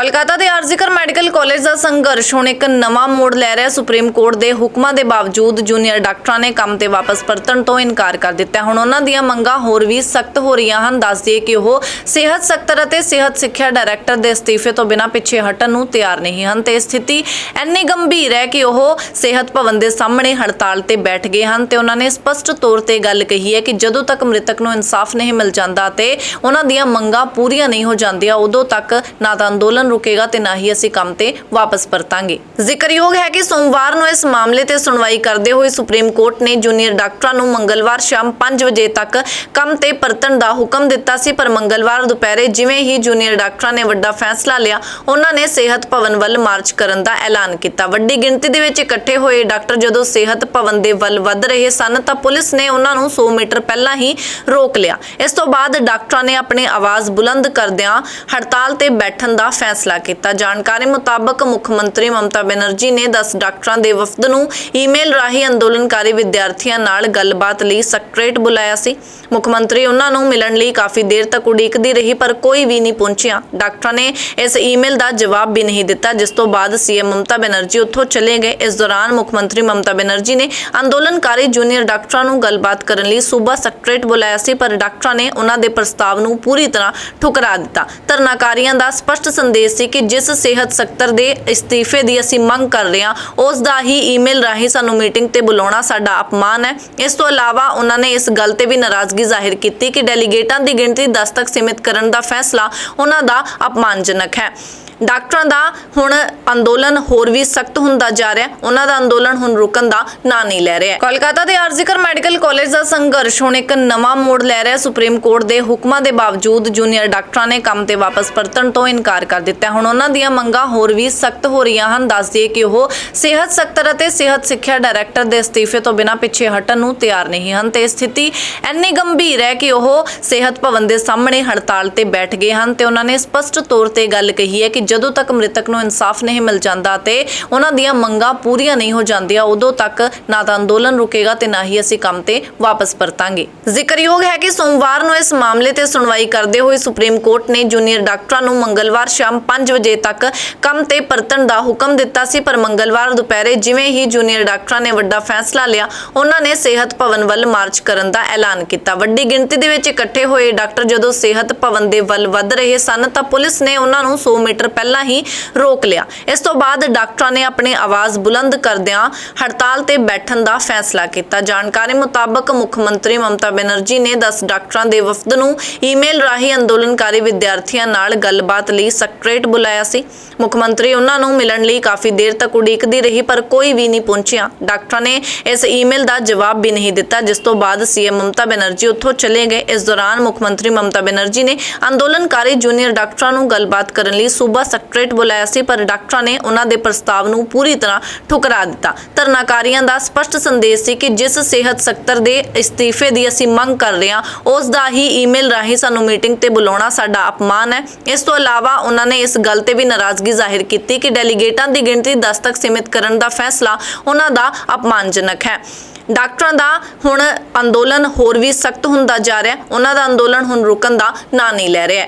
ਕੋਲਕਾਤਾ ਦੇ ਆਰਜ਼ੀਕਰ medical college ਦਾ ਸੰਘਰਸ਼ ਹੁਣ ਇੱਕ ਨਵਾਂ ਮੋੜ ਲੈ ਰਿਹਾ। ਸੁਪਰੀਮ ਕੋਰਟ ਦੇ ਹੁਕਮਾਂ ਦੇ ਬਾਵਜੂਦ ਜੂਨੀਅਰ ਡਾਕਟਰਾਂ ਨੇ ਕੰਮ ਤੇ ਵਾਪਸ ਪਰਤਣ ਤੋਂ ਇਨਕਾਰ ਕਰ ਦਿੱਤਾ। ਹੁਣ ਉਹਨਾਂ ਦੀਆਂ ਮੰਗਾਂ ਹੋਰ ਵੀ ਸਖਤ ਹੋ ਰਹੀਆਂ ਹਨ। ਦੱਸ ਦਈਏ ਕਿ ਉਹ ਸਿਹਤ ਸਕੱਤਰ ਅਤੇ ਸਿਹਤ ਸਿੱਖਿਆ ਡਾਇਰੈਕਟਰ ਦੇ ਅਸਤੀਫੇ ਤੋਂ ਬਿਨਾਂ ਪਿੱਛੇ ਹਟਣ ਨੂੰ ਤਿਆਰ ਨਹੀਂ ਹਨ ਤੇ ਸਥਿਤੀ ਇੰਨੀ ਗੰਭੀਰ ਹੈ ਕਿ ਉਹ ਸਿਹਤ ਭਵਨ ਦੇ ਸਾਹਮਣੇ ਹੜਤਾਲ ਤੇ ਬੈਠ ਗਏ ਹਨ ਤੇ ਉਹਨਾਂ ਨੇ ਸਪਸ਼ਟ ਤੌਰ ਤੇ ਗੱਲ ਕਹੀ ਹੈ ਕਿ ਜਦੋਂ ਤੱਕ ਮ੍ਰਿਤਕ ਨੂੰ ਇਨਸਾਫ ਨਹੀਂ ਮਿਲ ਜਾਂਦਾ ਤੇ ਉਹਨਾਂ ਦੀਆਂ ਮੰਗਾਂ ਪੂਰੀਆਂ ਨਹੀਂ ਹੋ ਜਾਂਦੀਆਂ, ਉਦੋਂ ਤੱਕ ਨਾ ਤਾਂ ਅੰਦੋਲਨ ਰੁਕੇਗਾ ਤੇ ਨਾ ਹੀ ਅਸੀਂ ਕੰਮ ਤੇ ਵਾਪਸ ਪਰਤਾਂਗੇ। ਜ਼ਿਕਰਯੋਗ ਹੈ ਕਿ ਸੋਮਵਾਰ ਨੂੰ ਇਸ ਮਾਮਲੇ ਤੇ ਸੁਣਵਾਈ ਕਰਦੇ ਹੋਏ ਸੁਪਰੀਮ ਕੋਰਟ ਨੇ ਜੂਨੀਅਰ ਡਾਕਟਰਾਂ ਨੂੰ ਮੰਗਲਵਾਰ ਸ਼ਾਮ 5 ਵਜੇ ਤੱਕ ਕੰਮ ਤੇ ਪਰਤਣ ਦਾ ਹੁਕਮ ਦਿੱਤਾ ਸੀ, ਪਰ ਮੰਗਲਵਾਰ ਦੁਪਹਿਰੇ ਜਿਵੇਂ ਹੀ ਜੂਨੀਅਰ ਡਾਕਟਰਾਂ ਨੇ ਵੱਡਾ ਫੈਸਲਾ ਲਿਆ, ਉਹਨਾਂ ਨੇ ਸਿਹਤ ਭਵਨ ਵੱਲ ਮਾਰਚ ਕਰਨ ਦਾ ਐਲਾਨ ਕੀਤਾ। ਵੱਡੀ ਗਿਣਤੀ ਦੇ ਵਿੱਚ ਇਕੱਠੇ ਹੋਏ ਡਾਕਟਰ ਜਦੋਂ ਸਿਹਤ ਭਵਨ ਦੇ ਵੱਲ ਵੱਧ ਰਹੇ ਸਨ, ਤਾਂ ਪੁਲਿਸ ਨੇ ਉਹਨਾਂ ਨੂੰ 100 ਮੀਟਰ ਪਹਿਲਾਂ ਹੀ ਰੋਕ ਲਿਆ। ਇਸ ਤੋਂ ਬਾਅਦ ਡਾਕਟਰਾਂ ਨੇ ਆਪਣੀ ਆਵਾਜ਼ ਬੁਲੰਦ ਕਰਦਿਆਂ ਹੜਤਾਲ ਤੇ ਬੈਠਣ ਦਾ ਫੈਸਲਾ ਫੈਸਲਾ ਕੀਤਾ। ਜਾਣਕਾਰੀ ਮੁਤਾਬਕ ਮੁੱਖ ਮੰਤਰੀ ਮਮਤਾ ਬੈਨਰਜੀ ਨੇ 10 ਡਾਕਟਰਾਂ ਦੇ ਵਫਦ ਨੂੰ ਈਮੇਲ ਰਾਹੀਂ ਅੰਦੋਲਨਕਾਰੀ ਵਿਦਿਆਰਥੀਆਂ ਨਾਲ ਗੱਲਬਾਤ ਲਈ ਸਕੱਤਰੇਟ ਬੁਲਾਇਆ ਸੀ। ਮੁੱਖ ਮੰਤਰੀ ਉਹਨਾਂ ਨੂੰ ਮਿਲਣ ਲਈ ਕਾਫੀ ਦੇਰ ਤੱਕ ਉਡੀਕਦੀ ਰਹੀ, ਪਰ ਕੋਈ ਵੀ ਨਹੀਂ ਪਹੁੰਚਿਆ। ਡਾਕਟਰਾਂ ਨੇ ਇਸ ਈਮੇਲ ਦਾ ਜਵਾਬ ਵੀ ਨਹੀਂ ਦਿੱਤਾ, ਜਿਸ ਤੋਂ ਬਾਅਦ ਸੀਐਮ ਮਮਤਾ ਬੈਨਰਜੀ ਉੱਥੋਂ ਚਲੇ ਗਏ। ਇਸ ਦੌਰਾਨ ਮੁੱਖ ਮੰਤਰੀ ਮਮਤਾ ਬੈਨਰਜੀ ਨੇ ਅੰਦੋਲਨਕਾਰੀ ਜੂਨੀਅਰ ਡਾਕਟਰਾਂ ਨੂੰ ਗੱਲਬਾਤ ਕਰਨ ਲਈ ਸੂਬਾ ਸਕੱਤਰੇਟ ਬੁਲਾਇਆ ਸੀ, ਪਰ ਡਾਕਟਰਾਂ ਨੇ ਉਹਨਾਂ ਦੇ ਪ੍ਰਸਤਾਵ ਨੂੰ ਪੂਰੀ ਤਰ੍ਹਾਂ ਠੁਕਰਾ ਦਿੱਤਾ। ਧਰਨਾਕਾਰੀਆਂ ਦਾ ਸਪਸ਼ਟ ਸੰਦੇਸ਼ ਸੀ ਕਿ ਜਿਸ ਸਿਹਤ ਸਕੱਤਰ ਦੇ ਅਸਤੀਫੇ ਦੀ ਅਸੀਂ ਮੰਗ ਕਰ ਰਹੇ ਹਾਂ, ਉਸ ਦਾ ਹੀ ਈਮੇਲ ਰਾਹੀਂ ਸਾਨੂੰ ਮੀਟਿੰਗ ਤੇ ਬੁਲਾਉਣਾ ਸਾਡਾ ਅਪਮਾਨ ਹੈ। ਇਸ ਤੋਂ ਇਲਾਵਾ ਉਹਨਾਂ ਨੇ ਇਸ ਗੱਲ ਤੇ ਵੀ ਨਾਰਾਜ਼ਗੀ ਜ਼ਾਹਿਰ ਕੀਤੀ ਕਿ ਡੈਲੀਗੇਟਾਂ ਦੀ ਗਿਣਤੀ 10 ਤੱਕ ਸੀਮਿਤ ਕਰਨ ਦਾ ਫੈਸਲਾ ਉਹਨਾਂ ਦਾ ਅਪਮਾਨਜਨਕ ਹੈ। ਡਾਕਟਰਾਂ ਦਾ ਹੁਣ ਅੰਦੋਲਨ ਹੋਰ ਵੀ ਸਖਤ ਹੁੰਦਾ ਜਾ ਰਿਹਾ ਉਹਨਾਂ ਦਾ ਅੰਦੋਲਨ ਹੁਣ ਰੁਕਣ ਦਾ ਨਾਂ ਨਹੀਂ ਲੈ ਰਿਹਾ ਕੋਲਕਾਤਾ ਦੇ ਆਰਜ਼ੀਕਰ ਮੈਡੀਕਲ ਕਾਲਜ ਦਾ ਸੰਘਰਸ਼ ਹੁਣ ਇੱਕ ਨਵਾਂ ਮੋੜ ਲੈ ਰਿਹਾ ਸੁਪਰੀਮ ਕੋਰਟ ਦੇ ਹੁਕਮਾਂ ਦੇ ਬਾਵਜੂਦ ਜੂਨੀਅਰ ਡਾਕਟਰਾਂ ਨੇ ਕੰਮ ਤੇ ਵਾਪਸ ਪਰਤਣ ਤੋਂ ਇਨਕਾਰ ਕਰ ਦਿੱਤਾ ਹੁਣ ਉਹਨਾਂ ਦੀਆਂ ਮੰਗਾਂ ਹੋਰ ਵੀ ਸਖਤ ਹੋ ਰਹੀਆਂ ਹਨ। ਦੱਸ ਦਈਏ ਕਿ ਉਹ ਸਿਹਤ ਸਕੱਤਰ ਅਤੇ ਸਿਹਤ ਸਿੱਖਿਆ ਡਾਇਰੈਕਟਰ ਦੇ ਅਸਤੀਫੇ ਤੋਂ ਬਿਨਾਂ ਪਿੱਛੇ ਹਟਣ ਨੂੰ ਤਿਆਰ ਨਹੀਂ ਹਨ ਤੇ ਸਥਿਤੀ ਇੰਨੀ ਗੰਭੀਰ ਹੈ ਕਿ ਉਹ ਸਿਹਤ ਭਵਨ ਦੇ ਸਾਹਮਣੇ ਹੜਤਾਲ ਤੇ ਬੈਠ ਗਏ ਹਨ ਤੇ ਉਹਨਾਂ ਨੇ ਸਪਸ਼ਟ ਤੌਰ ਤੇ ਗੱਲ ਕਹੀ ਹੈ ਕਿ ਜਦੋਂ ਤੱਕ ਮ੍ਰਿਤਕ ਨੂੰ ਇਨਸਾਫ ਨਹੀਂ ਮਿਲ ਜਾਂਦਾ ਤੇ ਉਹਨਾਂ ਦੀਆਂ ਮੰਗਾਂ ਪੂਰੀਆਂ ਨਹੀਂ ਹੋ ਜਾਂਦੀਆਂ, ਉਦੋਂ ਤੱਕ ਨਾ ਤਾਂ ਅੰਦੋਲਨ ਰੁਕੇਗਾ ਤੇ ਨਾ ਹੀ ਅਸੀਂ ਕੰਮ ਤੇ ਵਾਪਸ ਪਰਤਾਂਗੇ। ਜ਼ਿਕਰਯੋਗ ਹੈ ਕਿ ਸੋਮਵਾਰ ਨੂੰ ਇਸ ਮਾਮਲੇ ਤੇ ਸੁਣਵਾਈ ਕਰਦੇ ਹੋਏ ਸੁਪਰੀਮ ਕੋਰਟ ਨੇ ਜੂਨੀਅਰ ਡਾਕਟਰਾਂ ਨੂੰ ਮੰਗਲਵਾਰ ਸ਼ਾਮ 5 ਵਜੇ ਤੱਕ ਕੰਮ ਤੇ ਪਰਤਣ ਦਾ ਹੁਕਮ ਦਿੱਤਾ ਸੀ, ਪਰ ਮੰਗਲਵਾਰ ਦੁਪਹਿਰੇ ਜਿਵੇਂ ਹੀ ਜੂਨੀਅਰ ਡਾਕਟਰਾਂ ਨੇ ਵੱਡਾ ਫੈਸਲਾ ਲਿਆ, ਉਹਨਾਂ ਨੇ ਸਿਹਤ ਭਵਨ ਵੱਲ ਮਾਰਚ ਕਰਨ ਦਾ ਐਲਾਨ ਕੀਤਾ। ਵੱਡੀ ਗਿਣਤੀ ਦੇ ਵਿੱਚ ਇਕੱਠੇ ਹੋਏ ਡਾਕਟਰ ਜਦੋਂ ਸਿਹਤ ਭਵਨ ਦੇ ਵੱਲ ਵੱਧ ਰਹੇ ਸਨ, ਤਾਂ ਪੁਲਿਸ ਨੇ ਉਹਨਾਂ ਨੂੰ 100 ਮੀਟਰ ਪਹਿਲਾਂ ਹੀ ਰੋਕ ਲਿਆ। ਇਸ ਤੋਂ ਬਾਅਦ ਡਾਕਟਰਾਂ ਨੇ ਆਪਣੀ ਆਵਾਜ਼ ਬੁਲੰਦ ਕਰਦਿਆਂ ਹੜਤਾਲ ਤੇ ਬੈਠਣ ਦਾ ਫੈਸਲਾ ਕੀਤਾ। ਜਾਣਕਾਰੀ ਮੁਤਾਬਕ ਮੁੱਖ ਮੰਤਰੀ ਮਮਤਾ ਬੈਨਰਜੀ ਨੇ 10 ਡਾਕਟਰਾਂ ਦੇ ਵਫਦ ਨੂੰ ਈਮੇਲ ਰਾਹੀਂ ਅੰਦੋਲਨਕਾਰੀ ਵਿਦਿਆਰਥੀਆਂ ਨਾਲ ਗੱਲਬਾਤ ਲਈ ਸਕੱਤਰੇਟ ਬੁਲਾਇਆ ਸੀ। ਮੁੱਖ ਮੰਤਰੀ ਉਹਨਾਂ ਨੂੰ ਮਿਲਣ ਲਈ ਕਾਫੀ ਦੇਰ ਤੱਕ ਉਡੀਕਦੀ ਰਹੀ, ਪਰ ਕੋਈ ਵੀ ਨਹੀਂ ਪਹੁੰਚਿਆ। ਡਾਕਟਰਾਂ ਨੇ ਇਸ ਈਮੇਲ ਦਾ ਜਵਾਬ ਵੀ ਨਹੀਂ ਦਿੱਤਾ, ਜਿਸ ਤੋਂ ਬਾਅਦ ਸੀਐਮ ਮਮਤਾ ਬੈਨਰਜੀ ਉੱਥੋਂ ਚਲੇ ਗਏ। ਇਸ ਦੌਰਾਨ ਮੁੱਖ ਮੰਤਰੀ ਮਮਤਾ ਬੈਨਰਜੀ ਨੇ ਅੰਦੋਲਨਕਾਰੀ ਜੂਨੀਅਰ ਡਾਕਟਰਾਂ ਨੂੰ ਗੱਲਬਾਤ ਕਰਨ ਲਈ ਸੂਬਾ ਸਕੱਤਰੇਟ ਬੁਲਾਇਆ ਸੀ, ਪਰ ਡਾਕਟਰਾਂ ਨੇ ਉਹਨਾਂ ਦੇ ਪ੍ਰਸਤਾਵ ਨੂੰ ਪੂਰੀ ਤਰ੍ਹਾਂ ਠੁਕਰਾ ਦਿੱਤਾ। ਧਰਨਾਕਾਰੀਆਂ ਦਾ ਸਪਸ਼ਟ ਸੰਦੇਸ਼ ਸੀ ਕਿ ਜਿਸ ਸਿਹਤ ਸਕੱਤਰ ਦੇ ਅਸਤੀਫੇ ਦੀ ਅਸੀਂ ਮੰਗ ਕਰ ਰਹੇ ਹਾਂ, ਉਸ ਦਾ ਹੀ ਈਮੇਲ ਰਾਹੀਂ ਸਾਨੂੰ ਮੀਟਿੰਗ ਤੇ ਬੁਲਾਉਣਾ ਸਾਡਾ ਅਪਮਾਨ ਹੈ। ਇਸ ਤੋਂ ਇਲਾਵਾ ਉਹਨਾਂ ਨੇ ਇਸ ਗੱਲ ਤੇ ਵੀ ਨਾਰਾਜ਼ਗੀ ਜ਼ਾਹਿਰ ਕੀਤੀ ਕਿ ਡੈਲੀਗੇਟਾਂ ਦੀ ਗਿਣਤੀ 10 ਤੱਕ ਸੀਮਿਤ ਕਰਨ ਦਾ ਫੈਸਲਾ ਉਹਨਾਂ ਦਾ ਅਪਮਾਨਜਨਕ ਹੈ। ਡਾਕਟਰਾਂ ਦਾ ਹੁਣ ਅੰਦੋਲਨ ਹੋਰ ਵੀ ਸਖਤ ਹੁੰਦਾ ਜਾ ਰਿਹਾ ਹੈ। ਉਹਨਾਂ ਦਾ ਅੰਦੋਲਨ ਹੁਣ ਰੁਕਣ ਦਾ ਨਾਂ ਨਹੀਂ ਲੈ ਰਿਹਾ